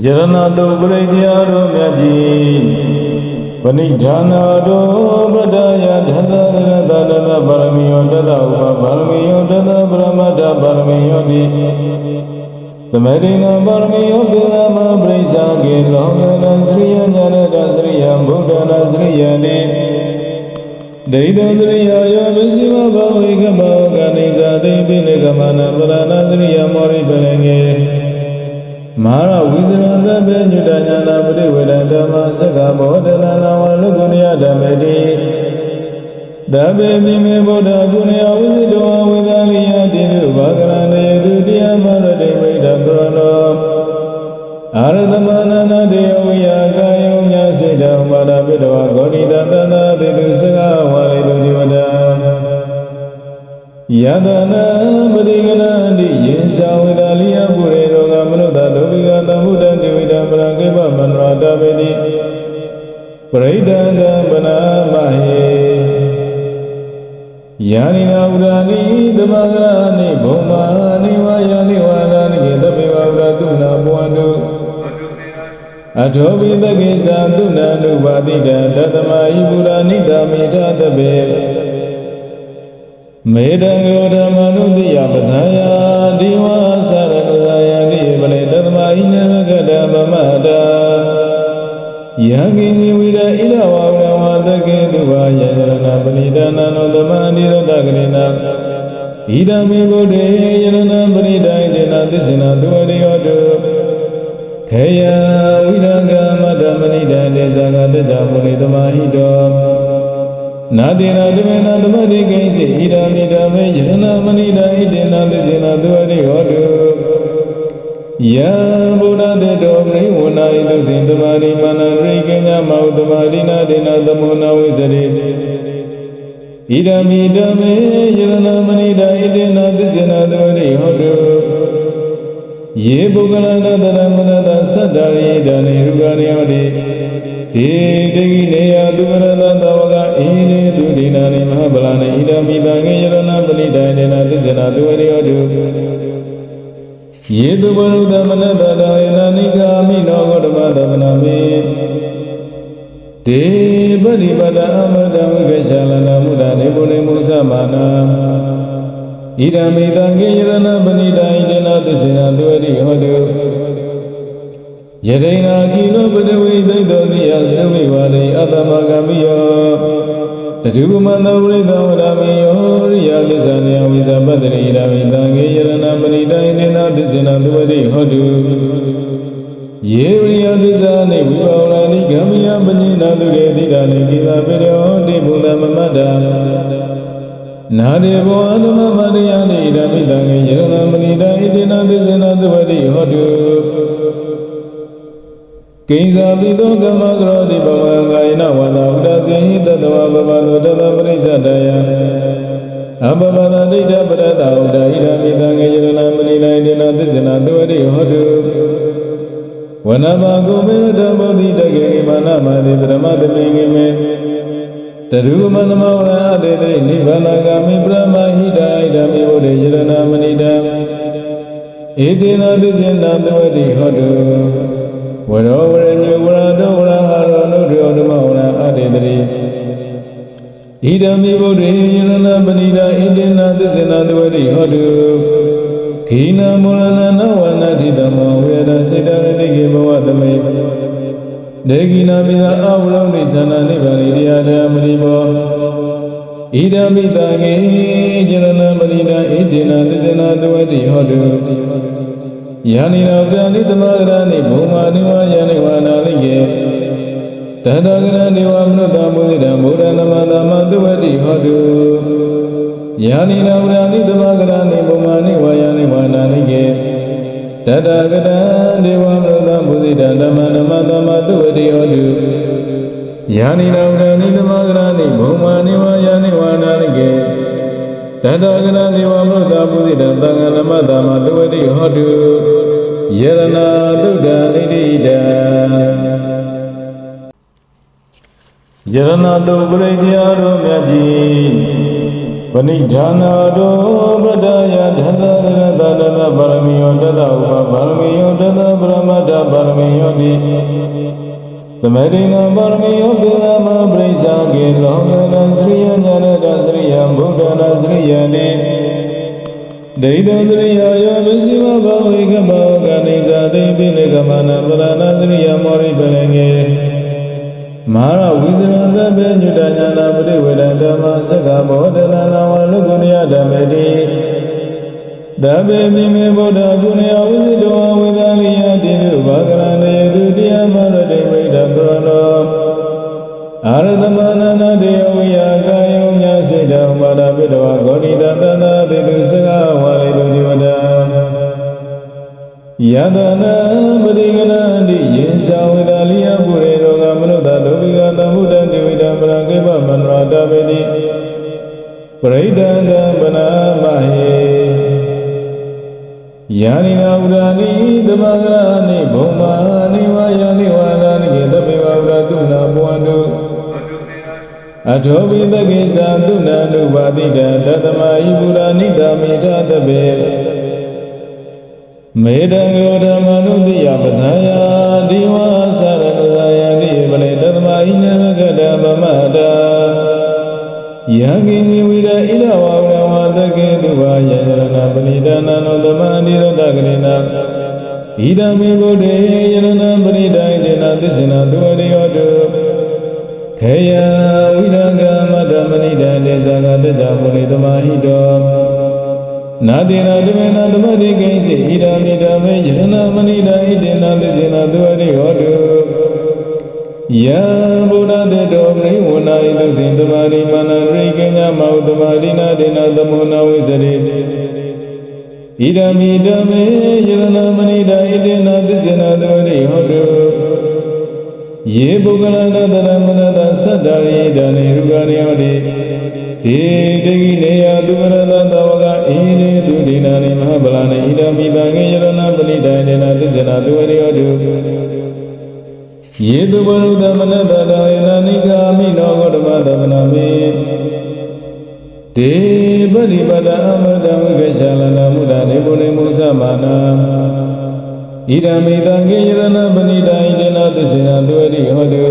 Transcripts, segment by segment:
ယရဏတုပရိဒယာတော်မြတ်ကြီးပဏိဌာနာတော်ဗဒယဓတ္တရတ္တတပါရမီယောတတဥပပါရမီယောတတပရမတ္ထပါရမီယောတိသမရိနာပါရမီယောပိသမပရိစ္ဆာကေလောကနာစရိယညာရတစရိယဘုဒ္ဓနာစရိယနေဒိဋ္ဌံစရိယယောပစ္စည်းမဘဝေကမောကနေဇာတိပိနေကမနာပရဏစရိယမောရိပလင်ငေ မဟာရဝိဇရတဘေညုတညာနာပရိဝေဒဓမ္မစက္ကဘောဓနာနာဝလုကုဏယဓမ္မေတိသဗ္ဗေမိမေဗုဒ္ဓဂုဏယဝိဇိတောဝိသလိယတိတုဘာဂရဏေတုတရားမရတိဝိဒကရဏောအာရသမနာနာတေယဝိယကာယောမြစေတံပါဒပိတဝဂောရိတသတ္တသေတုစကဝါလေတုဒီဝဒံယတနာပရိကရန္တိယေသဝေဒ တရာတပေတိပရိဒန္တပနာမဟေယာနိနာဥရာနိသမဂရာနိဘုံမာနိဝါယာနိဝါနာနိကေသဗ္ဗေဝဥရတုနာဘဝန္တုအထောပိသကေသသုဏနုပါတိတံသတ္တမဟိပုရာနိတမေထသဗ္ဗေမေတံကရောဓမ္မနုတိယပဇာယ ကိဉ္စီဝိရဣရဝဝရဝတကေတုဝါယယရဏပဏိဒနာနောသမဏိရတကရေနာဣဒံမေဘုဒ္ဓေယရဏပဏိဒိုင်တေနသစ္စေနသူဝရိယောတုခေယဝိရကမတ္တမဏိဒံဒေဇာကတ္တပုရိသမဟိတောနာတေနာတမေနာသမတိကိဉ္စီဣဒံမိဓမ္မေယရဏမဏိဒံဣတေနသစ္စေနသူဝရိယောတု ယံဗုဒ္ဓတေတောပရိဝနာဣသုစေသမာရိမာနရိကညမောသမာရိနာဒေနသမောနာဝိစရိဣဒံမိဓမ္မေယရဏမဏိဒံဣတေနသစ္စေနသူဝရိယောတုယေပုဂ္ဂလနာတရမနတသတ္တရိဒာနိရူပရိယောတိဒေတိနေယသူကရတသဝကဣရေသူဒိနာနိမဟာဗလာနိဣဒံမိတံငေယရဏပဏိဒံဒေနသစ္စေနသူဝရိယောတု ယေတုဘရုသမနတတဝေနနိဂာမိနောဂောတမသဗ္ဗနာမေဒေပရိပဒအမတဝိကေရှာလနာမုဒ္ဒနေပုရိမုသမနာဣဒံမိတံကေယရဏပဏိတံဣတေနသစ္စေနသူဝရိဟောတုယတိနာခိလောပတဝိသိတောတိယသဝိဝါရိအတ္တမဂမိယောတတုမန္တဝိသဝရမိယောရိယသစ္စာနေဝိဇပတ္တိဣဒံမိတံကေယရဏ ပဏိတံဣတေနသစ္စေနသူဝရိဟောတုယေရိယသစ္စာနေဝိဘာဝရဏိဂမယပညိနာသူရေတိတာနေကိသာပေရောတိဘုံသမမတ္တာနာရေဘောအနမမရိယနေဣဒံမိတံကေယရဏမဏိတံဣတေနသစ္စေနသူဝရိဟောတုကိဉ္စာပိသောကမ္မကရောတိဘဝံကာယနဝန္တဥဒဇေဟိတတဝဘဝန္တောတတပရိစ္ဆတယ အဘဝန္တဒိဋ္ဌပရတဥဒဣဒံမိတံကေယရဏမဏိတံဣတေနသစ္စေနသူဝရိဟောတုဝနမကုမေတဘောဓိတကေမာနမတိပရမသမေငေမေတရုမနမဝရအတေတိနိဗ္ဗာနဂာမိပရမဟိတဣဒံမိဘုရေယရဏမဏိတံဣတေနသစ္စေနသဝတိဟောတုဝရောဝရညဝရတောဝရဟာရောနုဒယောဓမ္မဝရအတေတိ ဣဒံမိဘုရေယရဏမဏိတံဣတေနသစ္စေနသဝတိဟောတုခိနမောရဏနဝနတိတမောဝေဒစေတရတိကေဘဝသမေဒေဂိနာမိသာအဝရုံနိသနာနိဗ္ဗာန်တရားဓမ္မတိမောဣဒံမိတံငေယရဏမဏိတံဣတေနသစ္စေနသဝတိဟောတုယာနိနာပဏိသမဂရဏိဘုံမာနိဝါယနိဝါနာလိကေ တတဂရဏိဝမနုတမုဒိတံဘုဒ္ဓနမသမသဝတိဟောတုယာနိနာဝရဏိသမဂရဏိဘုံမာနိဝါယနိဝါနာလိကေတတဂရဒေဝမနုတမုဒိတံဓမ္မနမသမသဝတိဟောတုယာနိနာဝရဏိသမဂရဏိဘုံမာနိဝါယနိဝါနာလိကေတတဂရဒေဝမနုတမုဒိတံသံဃာနမသမသဝတိဟောတုယရဏသုဒ္ဓနိတိတံ ယရဏတုပရိဒယာတော်မြတ်ကြီးပပဏိဌာနာတောပဒယဓတ္တရတ္တတပါရမီယောတတဥပပါရမီယောတတပရမတ္တပါရမီယောတိသမရိနာပါရမီယောပိသမပရိစ္ဆာကေလောကနစရိယညာရတစရိယဘုဒ္ဓနာစရိယနေဒိဋ္ဌံစရိယယောပစ္စည်းမဘဝေကမောကနေဇာတိပိနေကမနာပရဏစရိယမောရိပလင်ငေ မဟာဝိဇရတဘေညုတညာနာပရိဝေဒဓမ္မစက္ကဘောဓနာနာဝလုကုဏယဓမ္မေတိသဗ္ဗေမိမေဗုဒ္ဓဂုဏယဝိဇိတောဝိသလိယတိတုဘာဂရဏေတုတရားမရတိဝိဒကရဏောအာရသမနာနာတေဝိယကာယောညစေတံပါဒပိတဝဂောရိတသတ္တတေတုစကဝါလေတုဒီဝဒံ ယတနာပရိကရန္တိယေသဝေဒလိယပုရေရောဂမနုဿဒုပိကသံဗုဒ္ဓံဒေဝိတံပရကေပမန္တရာတပေတိပရိဒန္တံပနာမဟေယာနိနာဥရာနိသမဂရာနိဘုံမာနိဝါယာနိဝါနာနိကေသဗ္ဗေဝဥရတုနာဘဝန္တုအထောပိသကေသသုဏနုပါတိတံသတ္တမဟိပုရာနိတမေထသဗ္ဗေ မေတံကရောဓမ္မနုတိယပဇာယာဒီဝါသရဏဇာယာတိပလေတသမဟိနရကတမမတာယံကိဉ္စီဝိရဣရဝဝရဝတကေတုဝါယယရဏပဏိဒနာနောသမန္တိရတကရေနာဣဒံမေဘုဒ္ဓေယရဏပဏိဒိုင်တေနသစ္စေနသူဝရိယောတုခေယဝိရကမတ္တမဏိဒံဒေဇာကတ္တပုရိသမဟိတော နာတေနာတမေနာသမတိကိဉ္စီဣဒံမိဓမ္မေယရဏမဏိဒံဣတေနသစ္စေနသူဝရိယောတုယံဗုဒ္ဓတေတောပရိဝနာဣသုစေတမရိမဏရိကညမောတမရိနာဒေနသမောနဝိစရိဣဒံမိဓမ္မေယရဏမဏိဒာဣတေနသစ္စေနသဝရိဟောတုယေပုဂ္ဂလနာတရမနတသတ္တရိဒာနေရူပရိယောတိဒေတေကိနေယသူကရတသဝက ဣရေသူဒိနာနေမဟာဗလာနေဣဒံမိတံငေယရဏပဏိဒာဣတေနသစ္စေနသဝရိဟောတုယေတုဘရုသမနတတဝေနနိဂာမိနောဂောတမသတနာမေဒေပရိပဒအမတဝိကရှာလနာမုဒ္ဒနေပုရိမုသမနာဣဒံမိတံကေယရဏပဏိတံဣတေနသစ္စေနသွေတိဟောတု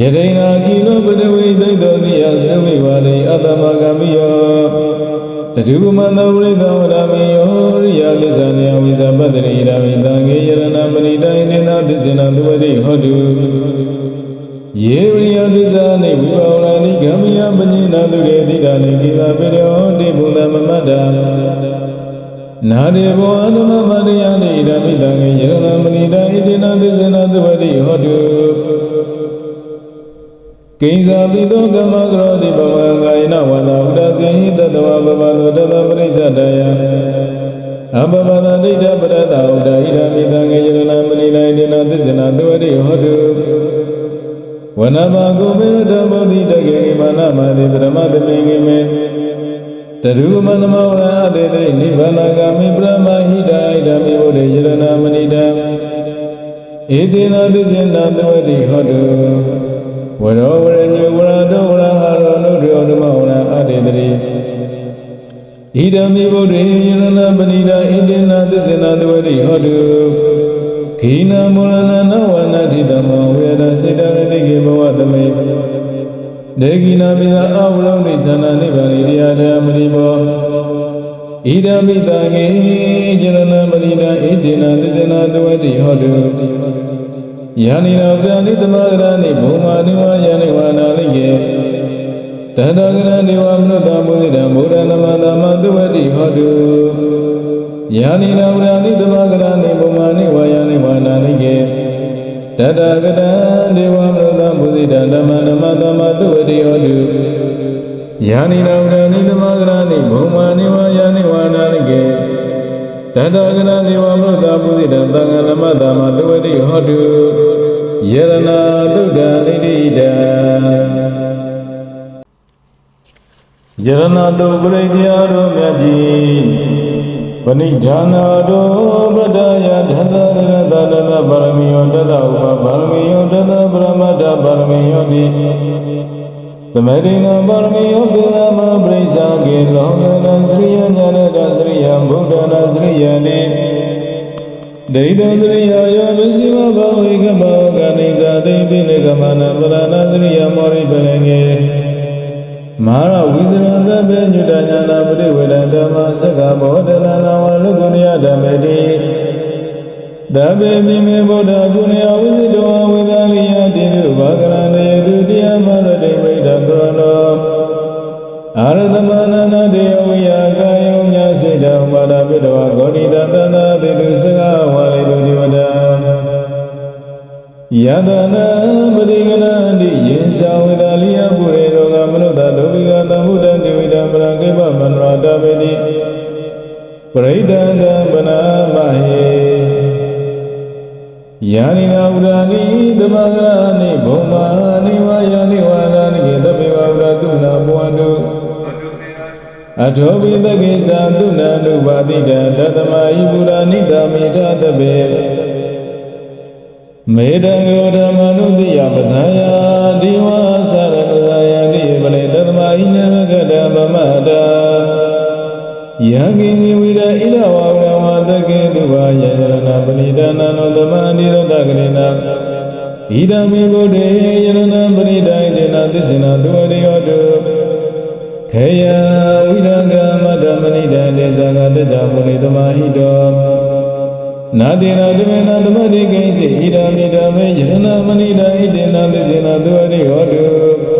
ယတိနာခိနောပတဝိသိတောတိယသဝိဝါရိအတ္တမဂမိယော တတုမန္တဝိသဝရမေယောရိယသစ္စာနေဝိဇပတ္တိရာမိတံကေယရဏပဏိတံဣတေနသစ္စေနသွေတိဟောတုယေရိယသစ္စာနေဝိဘာဝရဏိဂမယပညိနာသူရေတိတာနေကိသာပေရောတိဘုံသမမတ္တာနာရေဘောအဓမ္မမရိယနေဣဒမိတံကေယရဏမဏိတံဣတေနသစ္စေနသွေတိဟောတုကိဉ္စာပိသောကမ္မကရောတိဘဝံကာယနဝ ဘဝန္တတတပရိစ္ဆတယအဘဝန္တဒိဋ္ဌပရတဥဒဣဒမိတံကေယရဏမဏိတံဣတေနသစ္စေနသွေတိဟောတုဝနမကုမေရတဘောတိတကေကိမာနမတိပရမသမေကိမေတရုမနမောရအတေတိနိဗ္ဗာနဂာမိပရမဟိတဣဒမိဘုရေယရဏမဏိတံဣတေနသစ္စေနသဝတိဟောတုဝရောဝရညဝ ဣဒမိဘုရေယရဏမဏိတံဣတေနသစ္စေနသဝတိဟောတုခိနမောရဏနဝနတိတမောဝေဒစေတရတိကေဘဝသမေဒေဂိနာမိသာအဝလောနိသနာနိဗ္ဗာန်တရားဓမ္မတိဘောဣဒံမိတံငေယရဏမဏိတံဣတိနာသစ္စေနာတဝတိဟောတုယာနိနာပယနိသမဂရနိဘုံမာနိဝါယနိဝါနာလိကေ တတဂရနိဝမနုတမုဒိတံဘုရားနမသမတဝတိဟောတုယာနိနာဝရဏိသမဂရဏိပုမာနိဝါယနိဝါနာနိကေတတကတံဒေဝမနုသဘုဇိတဓမ္မနမသမသုဝတိဟောတုယာနိနာဝရဏိသမဂရဏိပုမာနိဝါယနိဝါနာနိကေတတကတံဒေဝမနုသဘုဇိတသံဃနမသမသုဝတိဟောတုယရဏသုဒ္ဓနိတိတံ ယရဏတုပရိယတော်မြတ်ကြီးပဏိဌာနာတောပဒယဓတ္တရတ္တတပါရမီယောတတဥပပါရမီယောတတပရမတ္တပါရမီယောတိသသမရိနာပါရမီယောပိသမပရိစ္ဆာကေလောကနာစရိယညာရတစရိယဗုဒ္ဓနာစရိယနေဒိဋ္ဌံစရိယယောပစ္စည်းမဘဝေကမောကနေဇာတိပိနေကမနာပရဏစရိယမောရိပလင်ငေ မဟာဝိဇရတဘေညုတညာနာပရိဝေဒဓမ္မစက္ကဘောဓနာနာဝလုကုဏယဓမ္မေတိသဗ္ဗေမိမေဗုဒ္ဓဂုဏယဝိဇိတောဝိသလိယတိတုဘာဂရဏေတုတရားမရတိဝိဒကရဏောအာရသမနာနာတေဝိယကာယောညစေတံပါဒပိတဝဂောရိတသတ္တသေတုစကဝါလေတုဒီဝဒံယတနာ ပေတိပရိဒန္တံပနာမဟေယာနိနာဥရာနိသမဂရာနိဘုံမာနိဝါယာနိဝါနာနိကေသဗ္ဗေဝဥရတုနာဘဝန္တုအထောပိသကေသသုနန္တုပါတိတံသတ္တမဟိပုရာနိတမေထသဗ္ဗေမေတံကရောဓမ္မနုတိယပဇာယဒီဝါသရဏဇာယတိပလေတသမဟိနရကတမမတာ ယံကိဉ္စီဝိရဣရဝဝရဝတကေတုဝါယယရဏပဏိဒနာနောသမဏိရတကရေနာဣဒံမေဘုဒ္ဓေယရဏပဏိဒိုင်တေနသစ္စေနသူဝရိယောတုခေယဝိရကမတ္တမဏိဒံဒေဇဂတတပုရိသမဟိတောနာတေနာတမေနာသမတိကိဉ္စီဣဒံမိဓမ္မေယရဏမဏိဒံဣတေနသစ္စေနသူဝရိယောတု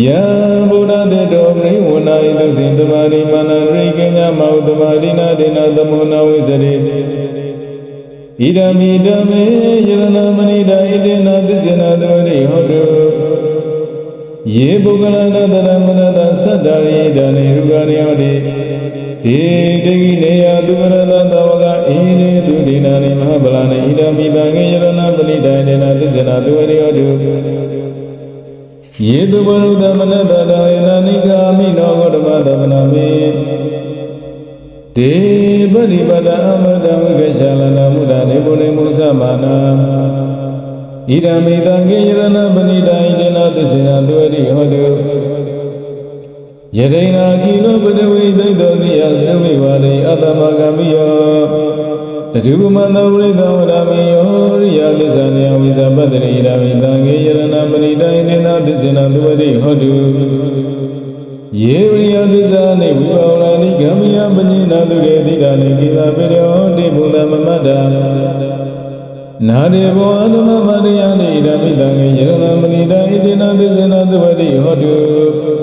ယံဗုဒ္ဓတေတောပရိဝနာဣသုစေသမာရိမာနရိကညမောသမာရိနာဒေနသမောနာဝိစရိဣဒံမိဓမ္မေယရဏမဏိဒာဣတေနသစ္စေနသဝရိဟောတုယေပုဂ္ဂလနာတရမနတသတ္တရိဒာနေရူပရိယောတိဒေတေကိနေယသူပရတသဝကဣရေသူဒိနာနိမဟာဗလာနေဣဒံမိတံငေယရဏပဏိဒာဣတေနသစ္စေနသဝရိဟောတု ယေတုဘရုသမနတတဝေနနိဂာမိနောဂောတမသဗ္ဗနာမေဒေပရိပဒအမတဝိကရှာလနာမုဒ္ဒနေပုရိမုသမနာဣဒံမိတံကေယရဏပဏိတံဣတေနသစ္စေနသွေတိဟောတုယတိနာခိလောပတဝိသိတောတိယသဝိဝါရိအတ္တမဂမိယော တတုမန္တဝိသဝရမိယောရိယသစ္စာနေဝိဇပတ္တိရာမိတံကေယရဏပဏိတံဣတေနသစ္စေနသွေတိဟောတုယေရိယသစ္စာနေဝိဘာဝရဏိဂမယပညိနာတုရေတိတာနေကိသာပေရောတိဘုံသမမတ္တာနာဒေဘောအဓမ္မမရိယနေဣဒမိတံကေယရဏမဏိတံဣတေနသစ္စေနသဝတိဟောတု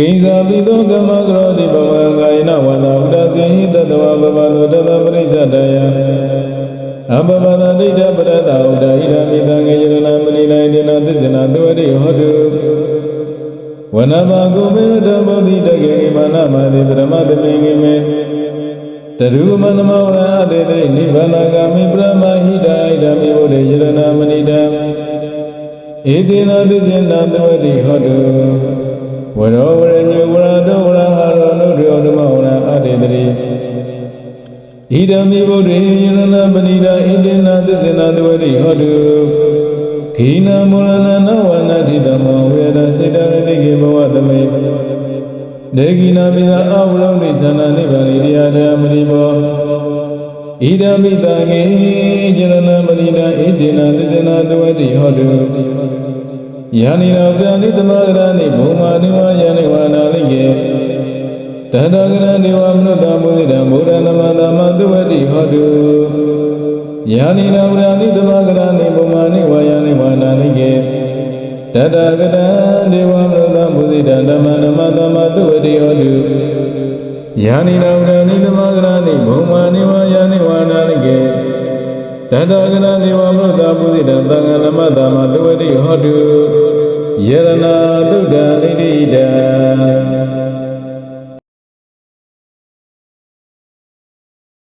ကိဉ္စာပိသောကမကရောတိဘဝံကာယနဝန္တဥဒဇေဟိတတဝဘဝန္တတတပရိစ္ဆတယအဘဝန္တဒိဋ္ဌပရတဥဒဣဒမိတံကေယရဏမဏိတံဣတေနသစ္စေနသဝတိဟောတုဝနမကုမေရတဘောဓိတကေမာနမတိပရမသမေငေမေတရုမနမောရအတေတိနိဗ္ဗာနဂာမိပရမဟိတဣဒမိဘုရေယရဏမဏိတံဧတေနသစ္စေနသဝတိဟောတု ဝရောဝရညဝရတောဝရဟာရောနုဒယောဓမ္မဝရအတေတိဣဒမိဘုရေယရဏမဏိတံဣတေနသစ္စေနသဝတိဟောတုခိနာမောရဏနဝနာတိတမောဝေဒစေတရတိကေဘဝသမေဒေဂိနာမိသာအဝရုံနိသနာနိဗ္ဗာန်တရားဓမ္မတိဘောဣဒံမိတံငေယရဏမဏိတံဣတေနသစ္စေနာတဝတိဟောတု ယာနိနာပဏိသမဂရဏိဘုံမာနိဝါယနိဝါနာလိကေတတဂရဏိဝမနုတမုဒိတံဘုရားနမတမတဝတိဟောတုယာနိနာဝရဏိသမဂရဏိဘုံမာနိဝါယနိဝါနာလိကေတတဂတံဒေဝမနုတမုဒိတံဓမ္မနမတမတဝတိဟောတုယာနိနာဝရဏိသမဂရဏိဘုံမာနိဝါယနိဝါနာလိကေ တတဂရနေဝမနုဿပုစိတံသံဃနမတမသဝတိဟောတုယရဏသုဒ္ဓနိတိတံ